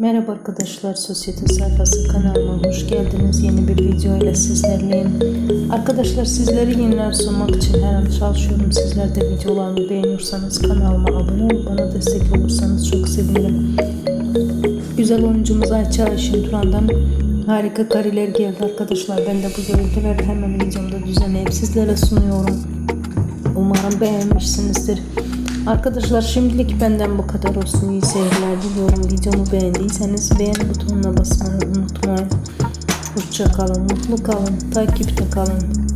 Merhaba arkadaşlar, Sosyete sayfası kanalıma hoş geldiniz. Yeni bir video ile sizlerleyim. Arkadaşlar sizlere yeniler sunmak için her an çalışıyorum. Sizler de videolarımı beğeniyorsanız kanalıma abone olup bana destek olursanız çok sevinirim. Güzel oyuncumuz Ayça Ayşin Turan'dan harika kareler geldi arkadaşlar. Ben de bu görüntüleri hemen videomda düzenleyip sizlere sunuyorum. Umarım beğenmişsinizdir. Arkadaşlar şimdilik benden bu kadar olsun. İyi seyirler diliyorum. Videomu beğendiyseniz beğen butonuna basmayı unutmayın. Hoşça kalın, mutlu kalın, takipte kalın.